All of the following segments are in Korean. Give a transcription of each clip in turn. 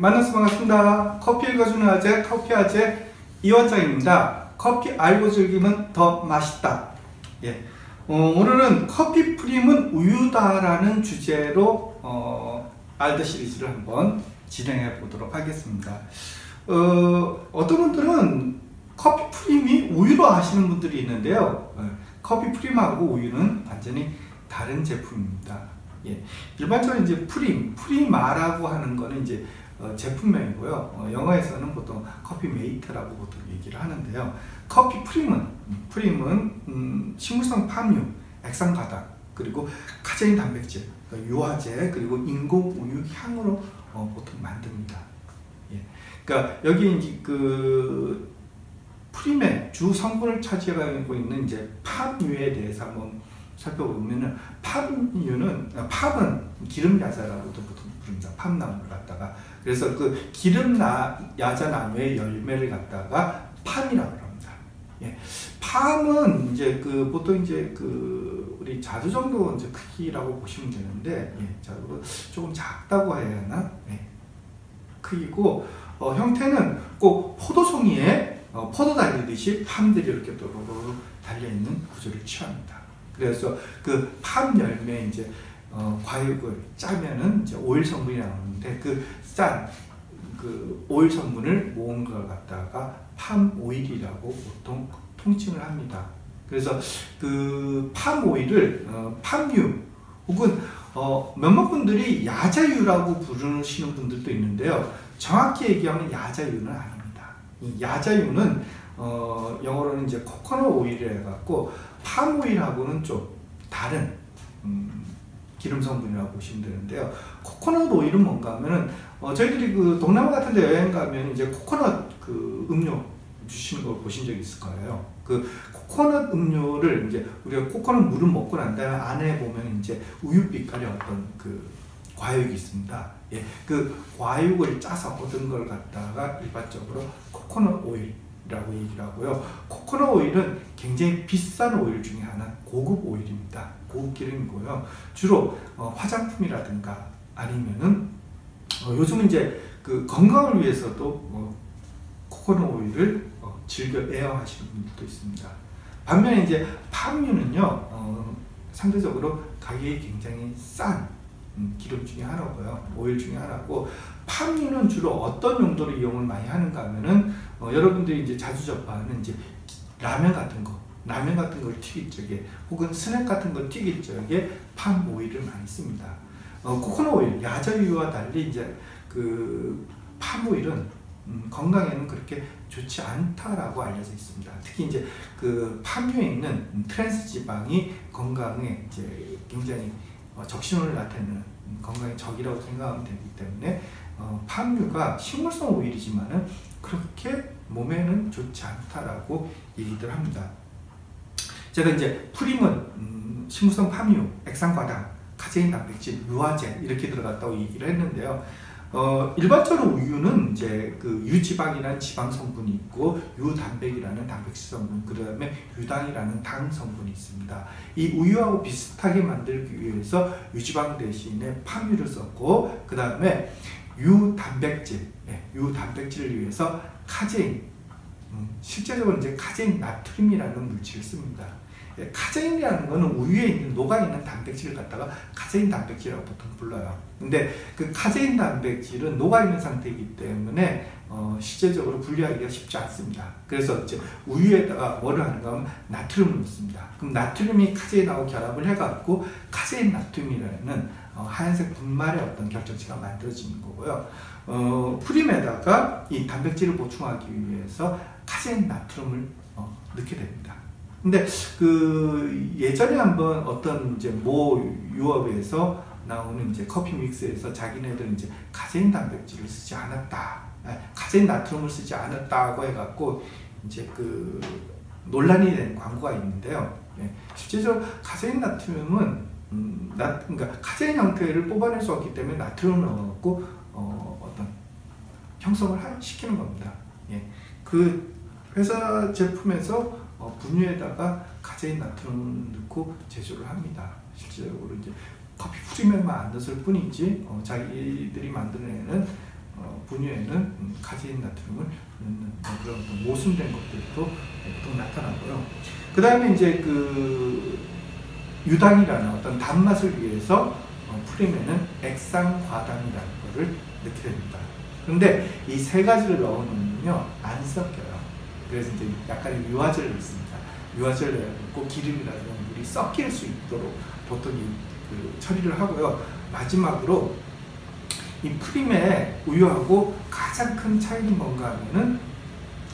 반갑습니다. 커피 읽어주는 아재, 커피 아재 이원장입니다. 커피 알고 즐기면 더 맛있다. 예. 어, 오늘은 커피 프림은 우유다라는 주제로 어, 알더 시리즈를 한번 진행해 보도록 하겠습니다. 어, 어떤 분들은 커피 프림이 우유로 하시는 분들이 있는데요. 어, 커피 프림하고 우유는 완전히 다른 제품입니다. 예. 일반적으로 이제 프림, 프리마라고 하는 거는 이제 어, 제품명이고요. 어, 영어에서는 보통 커피 메이트라고 보통 얘기를 하는데요. 커피 프림은 음, 프림은 음, 식물성 파뮤, 액상가당 그리고 카제인 단백질, 그러니까 유화제 그리고 인공 우유 향으로 어, 보통 만듭니다. 예. 그러니까 여기 이제 그 프림의 주 성분을 차지하고 있는 이제 팜유에 대해서 한번 살펴보면은 팜유는 아, 팜은 기름 야자라고도 보통 부릅니다. 팜나무를 갖다가 그래서 그 기름 나, 야자 나무의 열매를 갖다가 팜이라고 합니다. 예. 팜은 이제 그 보통 이제 그 우리 자두 정도 이제 크기라고 보시면 되는데 예. 자두 조금 작다고 해야 하나? 예. 크기고 어, 형태는 꼭 포도송이에 어, 포도 달리듯이 팜들이 이렇게 또로로 달려 있는 구조를 취합니다. 그래서 그 팜 열매 이제 어, 과육을 짜면은 이제 오일 성분이 나오는데 그짠그 오일 성분을 모은 걸 갖다가 팜 오일이라고 보통 통칭을 합니다. 그래서 그 팜 오일을 어, 팜유 혹은 어, 몇몇 분들이 야자유라고 부르시는 분들도 있는데요. 정확히 얘기하면 야자유는 아닙니다. 이 야자유는 어, 영어로는 이제 코코넛 오일이라 해갖고 팜 오일하고는 좀 다른 음, 기름 성분이라고 보시면 되는데요. 코코넛 오일은 뭔가 하면은 어, 저희들이 그 동남아 같은 데 여행 가면 이제 코코넛 그 음료 주시는 걸 보신 적 있을 거예요. 그 코코넛 음료를 이제 우리가 코코넛 물을 먹고 난 다음에 안에 보면 이제 우유 빛깔의 어떤 그 과육이 있습니다. 예, 그 과육을 짜서 얻은 걸 갖다가 일반적으로 코코넛 오일이 라고 얘기를 하고요. 코코넛 오일은 굉장히 비싼 오일 중에 하나 고급 오일입니다. 고급 기름이고요. 주로 어, 화장품이라든가 아니면은 어, 요즘 이제 그 건강을 위해서도 어, 코코넛 오일을 어, 즐겨 애용하시는 분들도 있습니다. 반면에 이제 팜유는요 어, 상대적으로 가격이 굉장히 싼 음, 기름 중에 하나고요. 오일 중에 하나고 팜유는 주로 어떤 용도로 이용을 많이 하는가 하면은 어, 여러분들이 이제 자주 접하는 이제 라면 같은 거 라면 같은 걸 튀길 적에 혹은 스낵 같은 걸 튀길 적에 팜 오일을 많이 씁니다. 어, 코코넛 오일, 야자유와 달리 이제 그팜 오일은 음, 건강에는 그렇게 좋지 않다라고 알려져 있습니다. 특히 이제 그 팜유에 있는 트랜스 지방이 건강에 이제 굉장히 어, 적신호를 나타내는 건강의 적이라고 생각하면 되기 때문에 어, 팜유가 식물성 오일이지만은 그렇게 몸에는 좋지 않다라고 얘기들 합니다. 제가 이제 프림은 음, 식물성 팜유, 액상과당, 카제인 단백질, 유화제 이렇게 들어갔다고 얘기를 했는데요. 어, 일반적으로 우유는 이제 그 유지방이라는 지방 성분이 있고 유단백이라는 단백질 성분, 그 다음에 유당이라는 당 성분이 있습니다. 이 우유하고 비슷하게 만들기 위해서 유지방 대신에 팜유를 썼고, 그 다음에 유단백질, 네, 유단백질을 위해서 카제인, 음, 실제적으로 이제 카제인 나트륨이라는 물질을 씁니다. 예, 카제인이라는 것은 우유에 있는 녹아있는 단백질을 갖다가 카제인 단백질이라고 보통 불러요. 근데 그 카제인 단백질은 녹아있는 상태이기 때문에 어, 실제적으로 분리하기가 쉽지 않습니다. 그래서 이제 우유에다가 뭐를 하는가 하면 나트륨을 넣습니다. 그럼 나트륨이 카제인하고 결합을 해갖고 카제인 나트륨이라는 어, 하얀색 분말의 어떤 결정체가 만들어지는 거고요. 어, 프림에다가 이 단백질을 보충하기 위해서 카제인 나트륨을 어, 넣게 됩니다. 근데 그 예전에 한번 어떤 이제 모 유업에서 나오는 이제 커피 믹스에서 자기네들은 이제 카제인 단백질을 쓰지 않았다. 아, 카제인 나트륨을 쓰지 않았다고 해갖고 이제 그 논란이 된 광고가 있는데요. 예, 실제적으로 카제인 나트륨은 음, 나, 그러니까 카제인 형태를 뽑아낼 수 없기 때문에 나트륨을 넣어갖고 어, 어떤 형성을 하, 시키는 겁니다. 예, 그 회사 제품에서 어, 분유에다가 카제인 나트륨을 넣고 제조를 합니다. 실제적으로 이제 커피 프리맨만 안 넣었을 뿐이지 어, 자기들이 만들어내는 어, 분유에는 음, 카제인 나트륨을 넣는 뭐 그런 모순된 것들도 보통 나타나고요. 그 다음에 이제 그 유당이라는 어떤 단맛을 위해서 어, 프림에는 액상과당이라는 것을 넣게 됩니다. 그런데 이 세 가지를 넣으면요 안 섞여요. 그래서 이제 약간의 유화제를 넣습니다. 유화제를 넣고 기름이라든가 물이 섞일 수 있도록 보통 이, 그 처리를 하고요. 마지막으로 이 프림의 우유하고 가장 큰 차이는 뭔가 하면은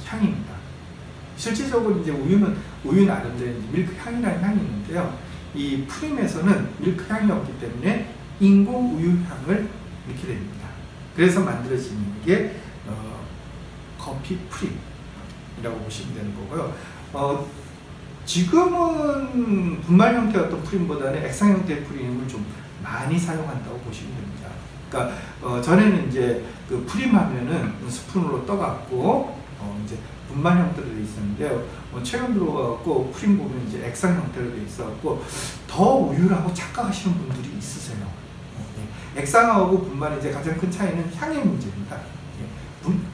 향입니다. 실질적으로 이제 우유는 우유 나름대로 밀크 향이라는 향이 있는데요. 이 프림에서는 밀크 향이 없기 때문에 인공 우유 향을 넣게 됩니다. 그래서 만들어지는 게 어, 커피 프림 이라고 보시면 되는 거고요. 어, 지금은 분말 형태 어떤 프림보다는 액상 형태의 프림을 좀 많이 사용한다고 보시면 됩니다. 그러니까 어, 전에는 이제 그 프림 하면은 스푼으로 떠갖고 어, 이제 분말 형태로 되어 있었는데요. 어, 최근 들어와갖고 프림 보면 이제 액상 형태로 되어 있어갖고 더 우유라고 착각하시는 분들이 있으세요. 어, 네. 액상하고 분말의 이제 가장 큰 차이는 향의 문제입니다.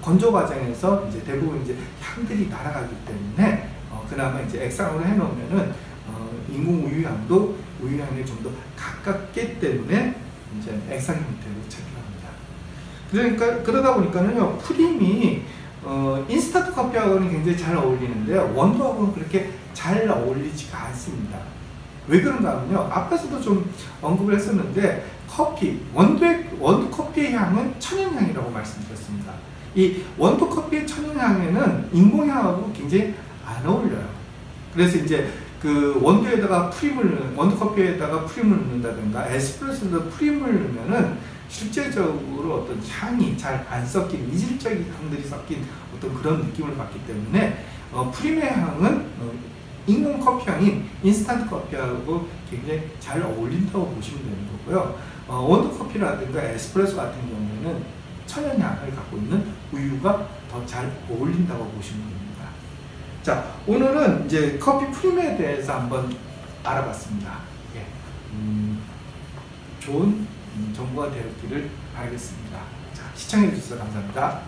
건조 과정에서 이제 대부분 이제 향들이 날아가기 때문에 어, 그나마 이제 액상으로 해놓으면은 어, 인공 우유향도 우유향에 좀 더 가깝기 때문에 이제 액상 형태로 착용합니다. 그러니까 그러다 보니까는요 프림이 어, 인스턴트 커피하고는 굉장히 잘 어울리는데요 원두하고는 그렇게 잘 어울리지가 않습니다. 왜 그런가 하면요 앞에서도 좀 언급을 했었는데 커피 원두의 원두 커피의 향은 천연향이라고 말씀드렸습니다. 이 원두 커피의 천연향에는 인공향하고 굉장히 안 어울려요. 그래서 이제 그 원두에다가 프림을 원두 커피에다가 프림을 넣는다든가 에스프레소에다 프림을 넣으면은 실제적으로 어떤 향이 잘 안 섞인 이질적인 향들이 섞인 어떤 그런 느낌을 받기 때문에 어, 프림의 향은 어, 인공 커피 향인 인스턴트 커피하고 굉장히 잘 어울린다고 보시면 되는 거고요. 어, 원두 커피라든가 에스프레소 같은 경우에는 천연향을 갖고 있는 우유가 더 잘 어울린다고 보시면 됩니다. 자, 오늘은 이제 커피 프림에 대해서 한번 알아봤습니다. 예. 음, 좋은 음, 정보가 되었기를 바라겠습니다. 자, 시청해주셔서 감사합니다.